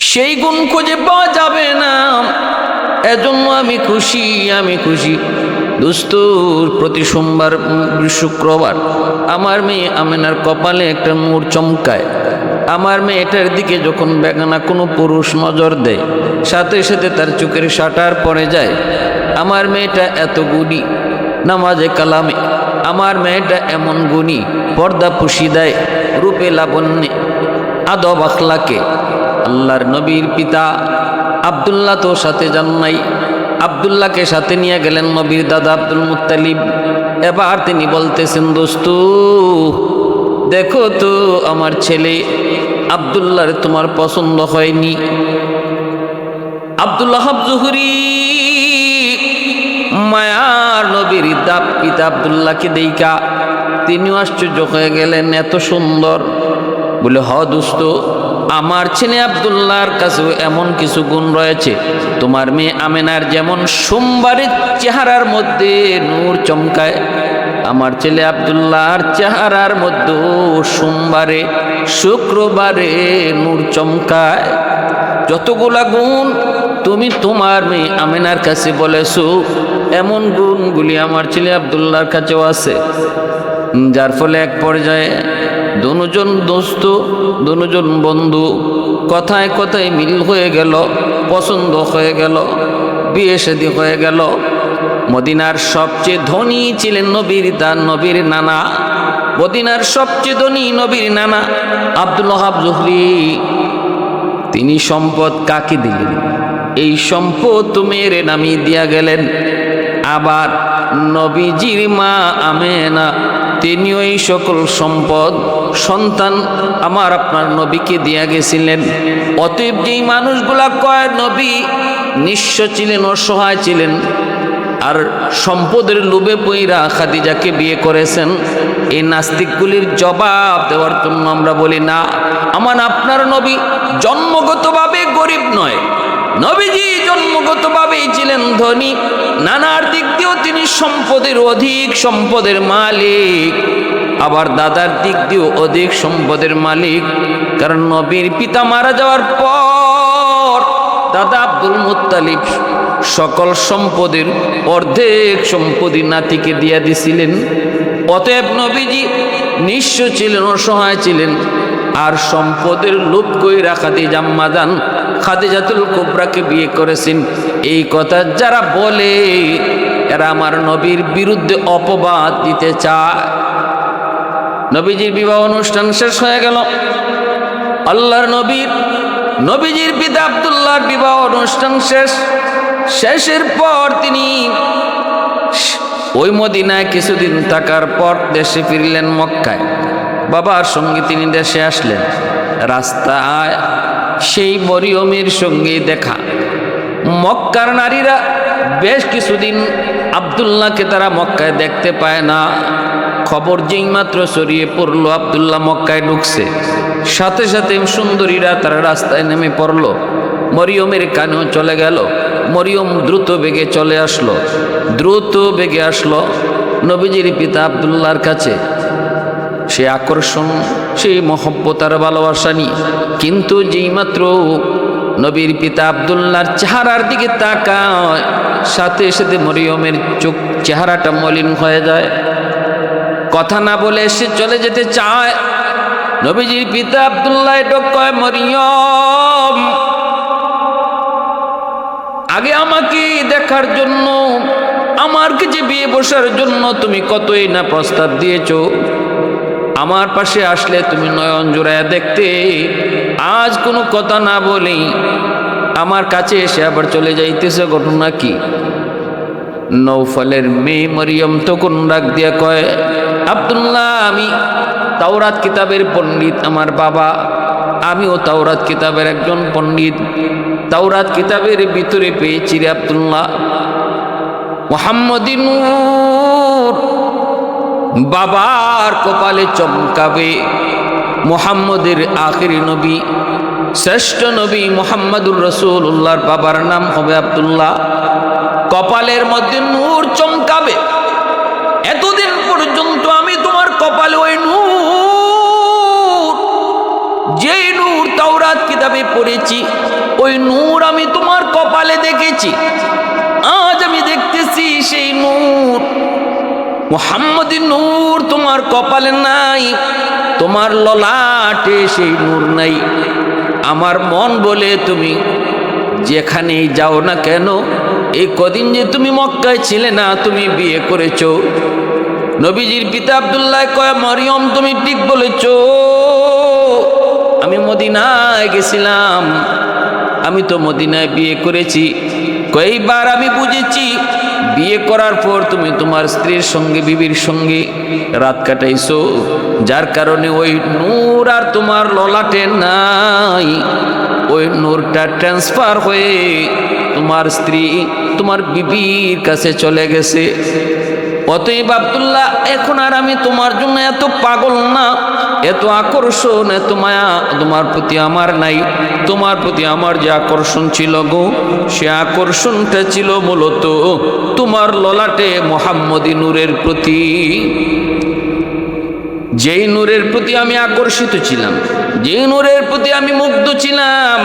সেই গুণ খুঁজে পাওয়া যাবে না। এজন্য আমি খুশি আমি খুশি। দোস্ত প্রতি সোমবার শুক্রবার আমার মেয়ে আমেনার কপালে একটা নূর চমকায়। আমার মেয়েটার দিকে যখন বেগানা কোনো পুরুষ নজর দেয়, সাথে সাথে তার চোখের শাটার পড়ে যায়। আমার মেয়েটা এত গুণী, নামাজে কালামে। আমার মেয়েটা এমন গুণী, পর্দা পুষি দেয়, রূপে লাবণ্যে, আদব আখলাকে। আল্লাহর নবীর পিতা আবদুল্লাহ তো সাথে যান নাই। আবদুল্লাহকে সাথে নিয়ে গেলেন নবীর দাদা আব্দুল মুত্তালিব। এবার তিনি বলতেছেন, দোস্তু, দেখো তো আমার ছেলে আবদুল্লাহর তোমার পছন্দ হয়নি। আবদুল্লাহ জুহুরি মায়ার নবীর দাপ পিতা আবদুল্লাহকে দেইকা তিনিও আশ্চর্য হয়ে গেলেন, এত সুন্দর। বলে, হ দুস্ত। আমার ছেলে আবদুল্লাহর কাছেও এমন কিছু গুণ রয়েছে। তোমার মেয়ে আমেনার যেমন সোমবারের চেহারার মধ্যে নূর চমকায়, আমার ছেলে আবদুল্লাহর চেহারার মধ্যেও সোমবারে, শুক্রবারে নূর চমকায়। যতগুলা গুণ তুমি তোমার মেয়ে আমেনার কাছে বলেছ, এমন গুণগুলি আমার ছেলে আবদুল্লাহর কাছেও আছে। যার ফলে এক পর্যায়ে দুজন দোস্ত, দুজন বন্ধু, কথায় কথায় মিল হয়ে গেল, পছন্দ হয়ে গেল, বিয়ে শাদী হয়ে গেল। মদিনার সবচেয়ে ধনী ছিলেন নবীর দান নবীর নানা। মদিনার সবচেয়ে ধনী নবীর নানা, আব্দুল হাব জহরি। তিনি সম্পদ কাকে দিলেন? এই সম্পদ মেয়ের নামিয়ে দিয়া গেলেন। আবার নবীজির মা আমেনা তিনিও এই সকল সম্পদ, সন্তান আমার আপনার নবীকে দিয়া গেছিলেন। অতএব যেই মানুষগুলা কয় নবী, নিঃস্ব ছিলেন, অসহায় ছিলেন, আর সম্পদের লোভে পইরা খাদিজাকে বিয়ে করেছেন, এই নাস্তিকগুলির জবাব দেওয়ার জন্য আমরা বলি, না, আমার আপনার নবী জন্মগতভাবে গরিব নয় নবীজি জন্মগতভাবেই ছিলেন ধনী। নানার দিক দিয়েও তিনি সম্পদের অধিক, সম্পদের মালিক। আবার দাদার দিক দিয়েও অধিক সম্পদের মালিক। কারণ নবীর পিতা মারা যাওয়ার পর দাদা আব্দুল মুত্তালিব সকল সম্পদের অর্ধেক সম্পত্তি নাতিকে দিয়া দিছিলেন। অতএব নবীজি নিঃস্ব ছিলেন, অসহায় ছিলেন। আর সম্পদের লোভ কইরা খাদিজা মাদান খাদিজাতুল কোবরাকে বিয়ে করেছেন। এই কথা যারা বলে, এরা আমার নবীর বিরুদ্ধে অপবাদ দিতে চায়। নবীজির বিবাহ অনুষ্ঠান শেষ হয়ে গেল। আল্লাহর নবীর, নবীজির পিতা আবদুল্লাহর বিবাহ অনুষ্ঠান শেষ। শেষের পর তিনি ওই মদিনায় কিছুদিন থাকার পর দেশে ফিরলেন মক্কায়। বাবার সঙ্গে তিনি দেশে আসলেন। রাস্তায় সেই মরিয়মের সঙ্গে দেখা। মক্কার নারীরা বেশ কিছুদিন আবদুল্লাহকে তারা মক্কায় দেখতে পায় না। খবর যেই মাত্র ছড়িয়ে পড়ল, আবদুল্লাহ মক্কায় ঢুকছে। সাথে সাথে সুন্দরীরা তারা রাস্তায় নেমে পড়ল। মরিয়মের কানেও চলে গেল। মরিয়ম দ্রুত বেগে চলে আসলো। দ্রুত বেগে আসলো নবীজির পিতা আবদুল্লাহর কাছে। সে আকর্ষণ সেই মহব্বত আর ভালোবাসা নিয়ে। কিন্তু যেই মাত্র নবীর পিতা আবদুল্লাহর চেহারার দিকে তাকায়, সাথে সাথে মরিয়মের চোখ চেহারাটা মলিন হয়ে যায়। কথা না বলে সে চলে যেতে চায়। নবীজির পিতা আবদুল্লাহ এটক কয় মরিয়ম, আগে আমাকে দেখার জন্য আমার কাছে বিয়ে বসার জন্য তুমি কতই না প্রস্তাব দিয়েছ? আমার পাশে আসলে তুমি নয়ন জোড়ায় দেখতে। আজ কোনো কথা না বলেই আমার কাছে এসে আবার চলে যাইতেছে, ঘটনা কি? নৌফলের মেয়ে মরিয়ম তো তখন ডাক দিয়া কয়, আবদুল্লাহ, আমি তাওরাত কিতাবের পণ্ডিত আমার বাবা। আমিও তাওরাত কিতাবের একজন পণ্ডিত। তাওরাত কিতাবের ভিতরে পেয়েছি রে আবদুল্লাহ। মোহাম্মদিনুর বাবার কপালে চমকাবে। মোহাম্মদের আখিরি নবী, শ্রেষ্ঠ নবী মোহাম্মদুর রসুল্লাহর বাবার নাম হবে আবদুল্লাহ। কপালের মধ্যে নূর চমকাবে। এতদিন পর্যন্ত আমি তোমার কপালে ওই নূর, যেই নূর তাওরাত কিতাবে পড়েছি, ওই নূর আমি তোমার কপালে দেখেছি। আজ আমি দেখতেছি সেই নূর। মোহাম্মদ নূর তোমার কপালে নাই, তোমার ললাটে সেই নূর নাই। আমার মন বলে তুমি যেখানেই যাও না কেন, এই কদিন যে তুমি মক্কায় ছিলে না, তুমি বিয়ে করেছ। নবীজির পিতা আবদুল্লাহ কয়, মরিয়ম, তুমি ঠিক বলেছ। আমি মদিনায় গেছিলাম। আমি তো মদিনায় বিয়ে করেছি। কয়েকবার আমি বুঝেছি বিয়ে করার পর তুমি তোমার স্ত্রীর সঙ্গে, বিবির সঙ্গে রাত কাটাইছো, যার কারণে ওই নূর আর তোমার ললাটে নাই। ওই নূরটা ট্রান্সফার হয়ে তোমার স্ত্রী তোমার বিবির কাছে চলে গেছে। অতএব আবদুল্লাহ, এখন আর আমি তোমার জন্য এত পাগল না। এত আকর্ষণ, এত মায়া তোমার প্রতি আমার নাই। তোমার প্রতি আমার যে আকর্ষণ ছিল গো, সে আকর্ষণটা ছিল মূলত তোমার ললাটে মোহাম্মদী নূরের প্রতি। যেই নূরের প্রতি আমি আকর্ষিত ছিলাম, যেই নূরের প্রতি আমি মুগ্ধ ছিলাম,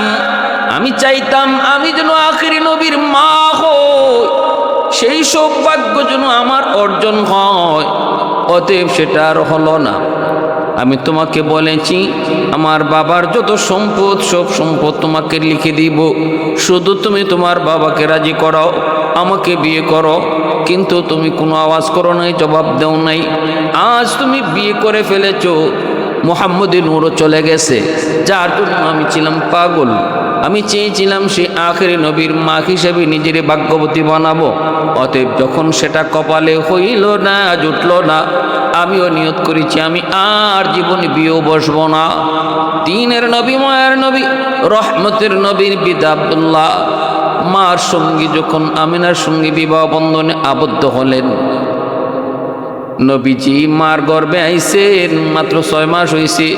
আমি চাইতাম আমি যেন আখেরি নবীর মা হই, সেই সৌভাগ্য যেন আমার অর্জন হয়। অতএব সেটা আর হলো না। আমি তোমাকে বলেছি, আমার বাবার যত সম্পদ, সব সম্পদ তোমাকে লিখে দিব। শুধু তুমি তোমার বাবাকে রাজি করো আমাকে বিয়ে করো। কিন্তু তুমি কোনো আওয়াজ করো নাই, জবাব দেও নাই। আজ তুমি বিয়ে করে ফেলেছ, মোহাম্মদী ওরও চলে গেছে, যার জন্য আমি ছিলাম পাগল। আমি চেয়েছিলাম সে আখেরি নবীর মা হিসেবে নিজের ভাগ্যবতী বানাবো। অতএব যখন সেটা কপালে হইল না জুটল না, আমিও নিয়ত করেছি, আমি আর জীবনে বিয়েও বসবো না। তিনের নবী, মায়ের নবী, রহমতের নবীর পিতা আবদুল্লাহ, মার সঙ্গী যখন আমিনার সঙ্গে বিবাহ বন্ধনে আবদ্ধ হলেন নবীজি মার গর্বে আইসেন, মাত্র ছয় মাস হয়েছে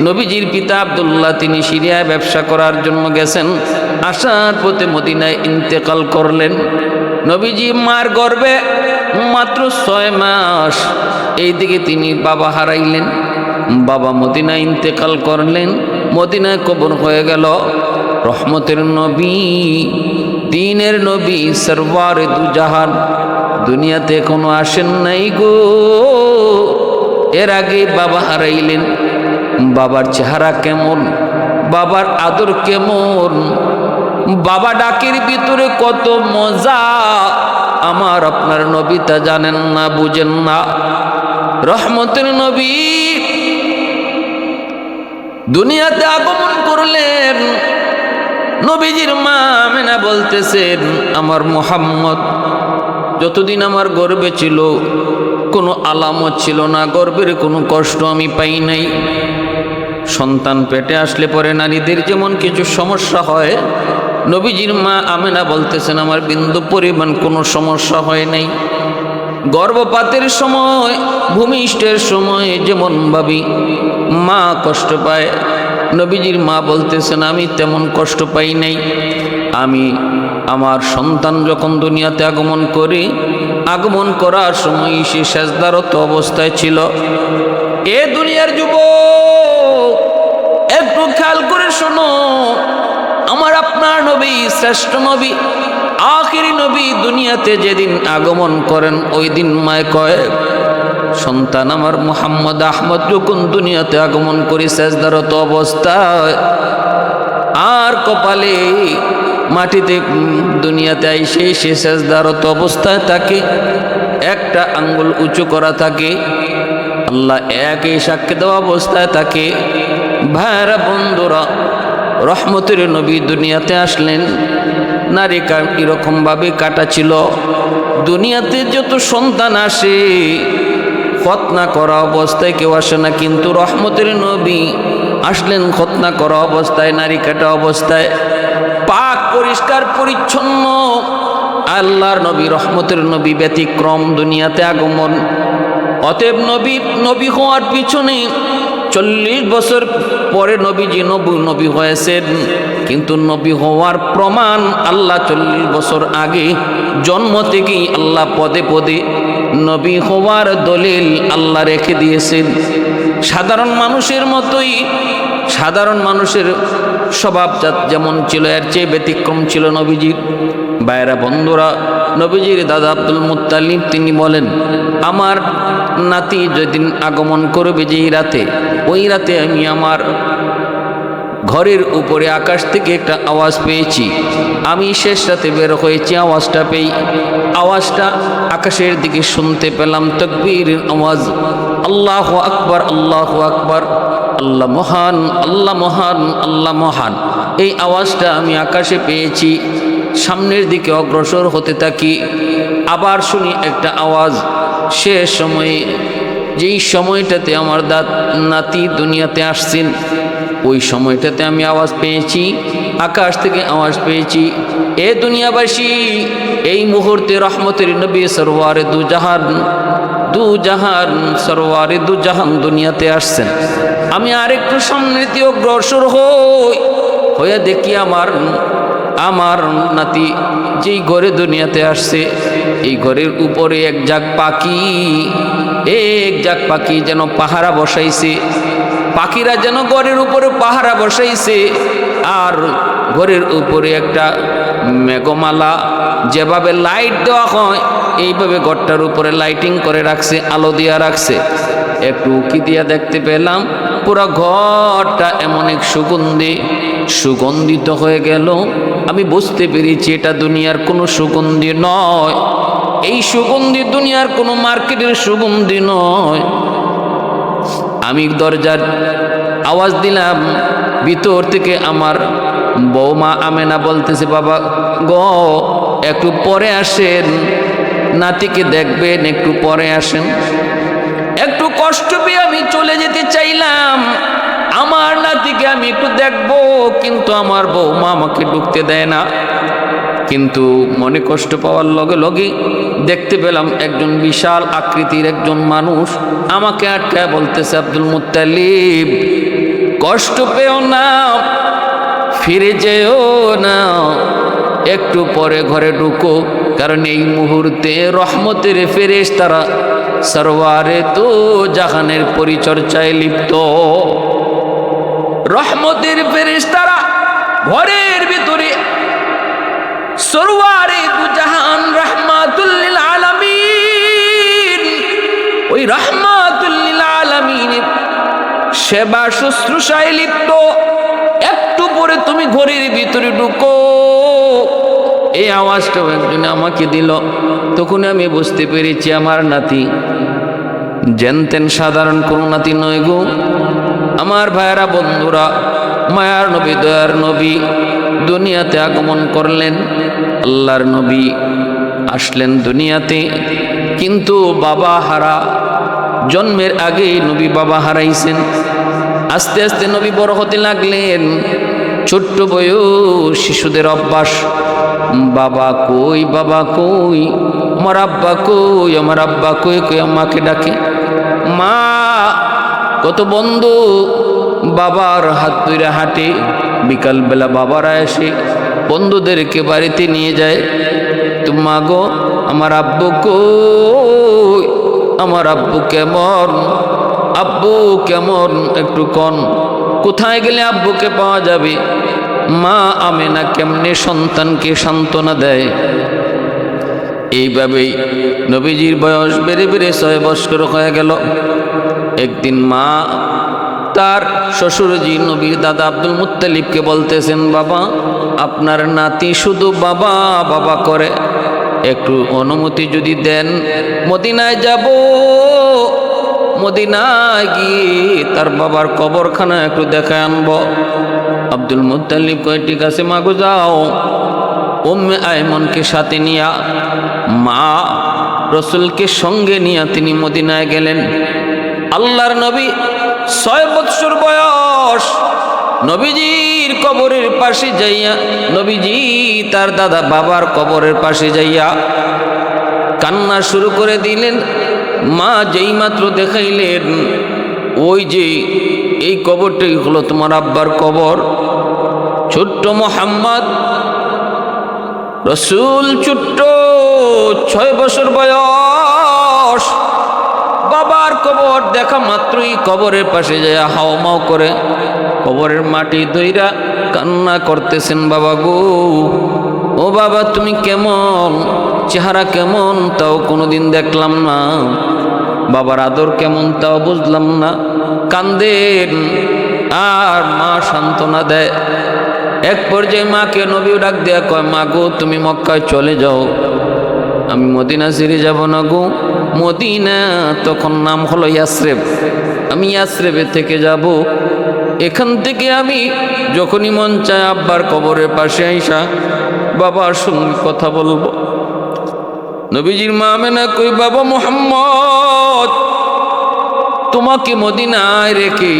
নবীজির পিতা আবদুল্লাহ, তিনি সিরিয়ায় ব্যবসা করার জন্য গেছেন। আসার পথে মদিনায় ইন্তেকাল করলেন। নবীজি মার গর্বে মাত্র ছয় মাস। এইদিকে তিনি বাবা হারাইলেন। বাবা মদিনায় ইন্তেকাল করলেন। মদিনায় কবর হয়ে গেল। রহমতের নবী, দিনের নবী সরবার দুজাহান। দুনিয়াতে কোনো আসেন নাই গো। এর আগে বাবা হারাইলেন। বাবার চেহারা কেমন? বাবার আদর কেমন? বাবা ডাকের ভিতরে কত মজা? আমার আপনার নবী তা জানেন না, বুঝেন না। রহমতের নবী দুনিয়াতে আগমন করলেন। নবীজির মা মেনা বলতেছেন, আমার মোহাম্মদ যতদিন আমার গর্বে ছিল, কোনো আলামত ছিল না, গর্বের কোনো কষ্ট আমি পাই নাই। সন্তান পেটে আসলে পরে নারীদের যেমন কিছু সমস্যা হয়, নবীজির মা আমেনা বলতেছেন, আমার বিন্দু পরিমাণ কোনো সমস্যা হয় নাই। গর্ভপাতের সময়, ভূমিষ্ঠের সময় যেমন ভাবি মা কষ্ট পায় নবীজির মা বলতেছেন, আমি তেমন কষ্ট পাই নাই। আমি আমার সন্তান যখন দুনিয়াতে আগমন করি, আগমন করার সময় সে সেজদারত অবস্থায় ছিল। এ দুনিয়ার যুব একটু খেয়াল করে শোনো। আমার আপনার নবী, শ্রেষ্ঠ নবী, আখিরি নবী দুনিয়াতে যেদিন আগমন করেন, ওই দিন মায় কয় সন্তান আমার মোহাম্মদ আহমদ যখন দুনিয়াতে আগমন করি সেজদারত অবস্থায়, আর কপালে মাটিতে দুনিয়াতে আইসে সে সেজদারত অবস্থায় থাকে, একটা আঙ্গুল উঁচু করা থাকে, আল্লাহ একই সাক্ষী দেওয়া অবস্থায় থাকে। ভাইরা বন্ধুরা, রহমতের নবী দুনিয়াতে আসলেন, নারী এরকমভাবে কাটা ছিল। দুনিয়াতে যত সন্তান আসে খতনা করা অবস্থায় কেউ আসে না, কিন্তু রহমতের নবী আসলেন খতনা করা অবস্থায়, নারী কাটা অবস্থায়। পাক, পরিষ্কার, পরিচ্ছন্ন। আল্লাহর নবী, রহমতের নবী ব্যতিক্রম দুনিয়াতে আগমন। অতএব নবী নবী হওয়ার পিছনে চল্লিশ বছর পরে নবীজি নবী নবী হয়েছেন। কিন্তু নবী হওয়ার প্রমাণ আল্লাহ চল্লিশ বছর আগে জন্ম থেকেই আল্লাহ পদে পদে নবী হওয়ার দলিল আল্লাহ রেখে দিয়েছেন। সাধারণ মানুষের মতোই, সাধারণ মানুষের স্বভাবজাত যেমন ছিল, এর চেয়ে ব্যতিক্রম ছিল নবীজির। বাইরা বন্ধুরা, নবীজির দাদা আব্দুল মুত্তালিব, তিনি বলেন, আমার নাতি যেদিন আগমন করবে যেই রাতে, ওই রাতে আমি আমার ঘরের উপরে আকাশ থেকে একটা আওয়াজ পেয়েছি। আমি শেষ রাতে বের হয়েছি, আওয়াজটা পেয়ে। আওয়াজটা আকাশের দিকে শুনতে পেলাম তকবীর আওয়াজ। আল্লাহ আকবার আল্লাহ আকবার। আল্লাহ মহান আল্লাহ মহান আল্লাহ মহান। এই আওয়াজটা আমি আকাশে পেয়েছি। সামনের দিকে অগ্রসর হতে থাকি। আবার শুনি একটা আওয়াজ। শেষ সময়ে, যেই সময়টাতে আমার দাঁত নাতি দুনিয়াতে আসছেন ওই সময়টাতে আমি আওয়াজ পেয়েছি, আকাশ থেকে আওয়াজ পেয়েছি, এ দুনিয়াবাসী, এই মুহূর্তে রহমতের নবী সরোয়ারে দু জাহান দু জাহান সরোয়ারে দু জাহান দুনিয়াতে আসছেন। আমি আরেকটু সামনে দিয়ে অগ্রসর হই, হয়ে দেখি আমার আমার নাতি যেই ঘরে দুনিয়াতে আসছে, এই ঘরের উপরে এক জাগ পাখি, এক জাগ পাখি যেন পাহারা বসাইছে পাখিরা যেন ঘরের উপরে পাহারা বসাইছে, আর ঘরের উপরে একটা মেঘমালা যেভাবে লাইট দেওয়া হয়, এইভাবে ঘরটার উপরে লাইটিং করে রাখছে, আলো দিয়া রাখছে। একটু উকি দিয়া দেখতে পেলাম, পুরো ঘরটা এমন এক সুগন্ধি, সুগন্ধিত হয়ে গেল। আমি বুঝতে পেরেছি এটা দুনিয়ার কোনো সুগন্ধি নয়। এই সুগন্ধি দুনিয়ার কোনো মার্কেটের সুগন্ধি নয়। আমি দরজার আওয়াজ দিলাম, ভিতর থেকে আমার বৌমা আমেনা বলতেছে, বাবা গ, একটু পরে আসেন, নাতিকে দেখবেন, একটু পরে আসেন। একটু কষ্ট পেয়ে আমি চলে যেতে চাইলাম, আমার নাতিকে আমি একটু দেখব, কিন্তু আমার বৌমা আমাকে ঢুকতে দেয় না। কিন্তু মনে কষ্ট পাওয়ার লগে লগে দেখতে পেলাম একজন বিশাল আকৃতির একজন মানুষ। আমাকে আটকায় বলতেছে, আব্দুল মুতালিব কষ্ট পেও না, ফিরে যেও না, একটু পরে ঘরে ঢুকো। কারণ এই মুহূর্তে রহমতের ফেরেশ তারা সরওয়ারে তো জাহানের পরিচর্যায় লিপ্ত। রহমতের ফেরেশ তারা ঘরের ভিতরে সরওয়ারে দু জাহান রহমাতুল্লিল আলামিন। ওই রহমাতুল্লিল আলামিনের সেবা শুশ্রূষায় লিপ্ত। একটু পরে তুমি ঘরের ভিতরে ঢুকো। এই আওয়াজটাও একজন আমাকে দিল। তখন আমি বুঝতে পেরেছি আমার নাতি। জেনতেন সাধারণ কোনো নাতি নয় গো। আমার ভাইয়েরা বন্ধুরা মায়ার নবী, দয়ার নবী দুনিয়াতে আগমন করলেন, আল্লাহর নবী আসলেন দুনিয়াতে। কিন্তু বাবা হারা, জন্মের আগেই নবী বাবা হারাইছেন। আস্তে আস্তে নবী বড় হতে লাগলেন, ছোট্ট বয়স, শিশুদের অভ্যাস। বাবা কই বাবা কই, আমার আব্বা কই, আমার আব্বা কই কই আমাকে ডাকে। মা, কত বন্ধু বাবার হাত ধরে হাঁটে। বিকালবেলা বাবারা এসে বন্ধুদেরকে বাড়িতে নিয়ে যায়। তোমা গো, আমার আব্বু কই? আমার আব্বু কেমন? আব্বু কেমন একটু কন। কোথায় গেলে আব্বুকে পাওয়া যাবে? মা আমেনা কেমনে সন্তানকে সান্ত্বনা দেয়? এইভাবেই নবীজির বয়স বেড়ে বেড়ে ছয় বৎসর হয়ে গেল। একদিন মা তার শ্বশুরজি নবীর দাদা আব্দুল মুতালিবকে বলতেছেন, বাবা, আপনার নাতি শুধু বাবা বাবা করে। একটু অনুমতি যদি দেন, মদিনায় যাব। মদিনায় গিয়ে তার বাবার কবরখানা একটু দেখে আনব। আব্দুল মুত্তালিব কয়, ঠিক আছে মাগো যাও। উম্মে আয়মনকে সাথে নিয়া মা রসুলকে সঙ্গে নিয়ে তিনি মদিনায় গেলেন। আল্লাহর নবী ছয় বৎসর বয়স। নবীজির কবরের পাশে যাইয়া, নবীজি তার দাদা বাবার কবরের পাশে যাইয়া কান্না শুরু করে দিলেন। মা যেই মাত্র দেখাইলেন, ওই যে এই কবরটাই হলো তোমার আব্বার কবর। ছোট্ট মোহাম্মদ, রসুল ছোট্ট ছয় বছর বয়স বাবার কবর দেখা মাত্রই কবরের পাশে যায় হাও মাও করে। কবরের মাটি দইরা কান্না করতেছেন, বাবা গো, ও বাবা, তুমি কেমন? চেহারা কেমন? তাও কোনোদিন দেখলাম না। বাবার আদর কেমন তাও বুঝলাম না। কান্দেন, আর মা সান্ত্বনা দেয়। এক পর্যায়ে মাকে নবী ডাক দেয়া কয়, মা গো, তুমি মক্কায় চলে যাও। আমি মদিনা সিরে যাব না গো। মদিনা তখন নাম হলো ইয়াসরেব। আমি ইয়াসরেবে থেকে যাব। এখান থেকে আমি যখনই মন চায় আব্বার কবরের পাশে আইসা বাবার সঙ্গে কথা বলব। নবীজির মা মেনা কই, বাবা মোহাম্মদ, তোমাকে মদিনায় রেখে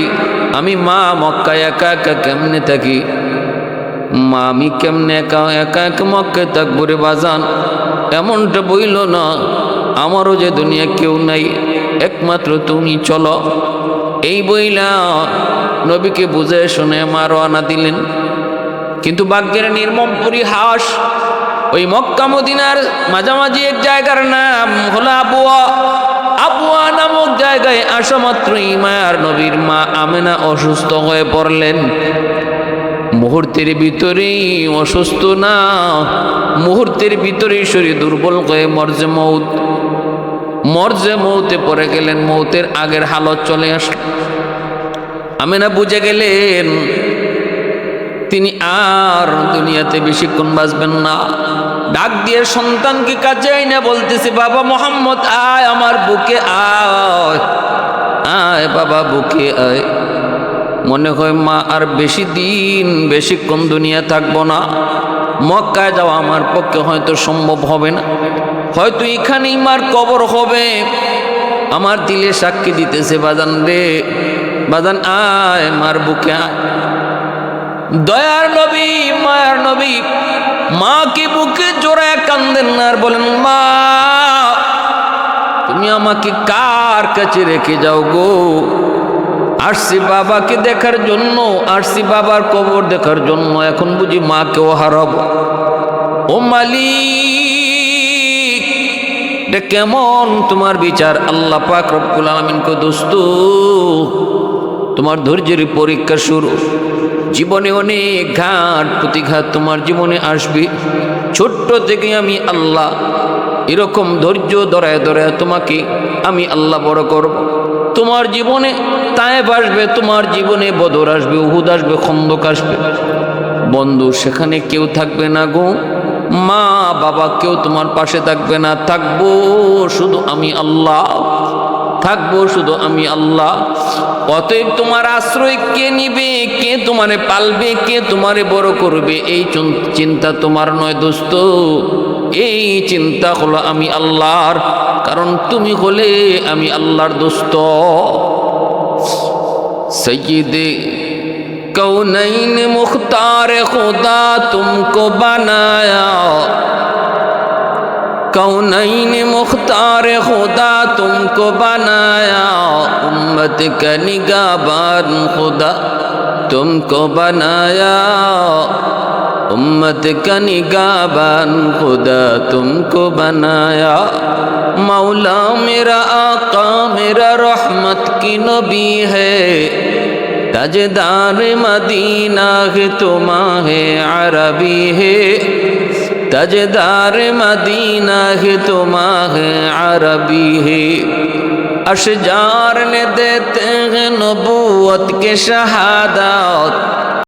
আমি মা মক্কা একা একা কেমনে থাকি? মা, আমি কেমনে একা একা একা মক্কায় থাকব রে বাজান? এমনটা বইল না, আমারও যে দুনিয়া কেউ নাই। একমাত্র তুমি, চলো। এই বইলা নবীকে বুঝে শুনে মা রওনা দিলেন। কিন্তু ভাগ্যের নির্মম পরিহাস, ওই মক্কা মদিনার মাঝামাঝি এক জায়গার নাম হলো আবুয়া। আবুয়া নামক জায়গায় আসা মাত্রই মায়ার নবীর মা আমেনা অসুস্থ হয়ে পড়লেন। মুহূর্তের ভিতরেই অসুস্থ না, মুহূর্তের ভিতরেই শরীর দুর্বল হয়ে মরজে মৌত। মরজে মৌতে পড়ে গেলেন, মৌতের আগের হালত চলে আসল। আমি না বুঝে গেলেন, তিনি আর দুনিয়াতে বেশিক্ষণ বাঁচবেন না। ডাক দিয়ে সন্তানকে কাছে আইনা বলতেছে, বাবা মোহাম্মদ, আয় আমার বুকে আয় আয় বাবা বুকে আয়। মনে হয় মা আর বেশি দিন, বেশিক্ষণ দুনিয়া থাকব না। মক্কায় যাওয়া আমার পক্ষে হয়তো সম্ভব হবে না। হয়তো এখানেই মার কবর হবে। আমার দিলে সাক্ষী দিতেছে, বাজান রে, বাজান আয়, মার বুকে আয়। দয়ার নবী, মায়ার নবী, মাকে বুকে জোড়ায় কান্দেন আর বলেন, মা, তুমি আমাকে কার কাছে রেখে যাও গো? আসছি বাবাকে দেখার জন্য, আসছি বাবার কবর দেখার জন্য, এখন বুঝি মাকেও হারাব। ও মালিক এটা কেমন তোমার বিচার? আল্লাহ পাক রব্বুল আলমিন কো দোস্ত, তোমার ধৈর্যের পরীক্ষা শুরু। জীবনে অনেক ঘাট, প্রতিঘাত তোমার জীবনে আসবে। ছোট্ট থেকে আমি আল্লাহ, এরকম ধৈর্য দরায় দরায় তোমাকে আমি আল্লাহ বড় করব। তোমার জীবনে তায়েব আসবে, তোমার জীবনে বদর আসবে, উহুদ আসবে, খন্দক আসবে। বন্ধু, সেখানে কেউ থাকবে না গো। মা বাবা কেউ তোমার পাশে থাকবে না। থাকব শুধু আমি আল্লাহ। থাকব শুধু আমি আল্লাহ। অতএব তোমার আশ্রয় কে নিবে? কে তোমারে পালবে? কে তোমারে বড় করবে? এই চুন- চিন্তা তোমার নয় দোস্ত। এই চিন্তা হলো আমি আল্লাহর। কারণ তুমি হলে আমি আল্লাহর দোস্ত। সৈয়দে کونین مختار خدا تم کو بنایا۔ کونین مختار خدا تم کو بنایا۔ امت کا نگاہ بان خدا تم کو بنایا۔ امت کا نگاہ بان خدا تم کو بنایا۔ مولا میرا آقا میرا رحمت کی نبی ہے۔ تجدار مدینہ ہے تمہ عربی ہے تجدار مدینہ ہے تمہ عربی ہے اشجار نے دیتے ہیں نبوت کے شہادات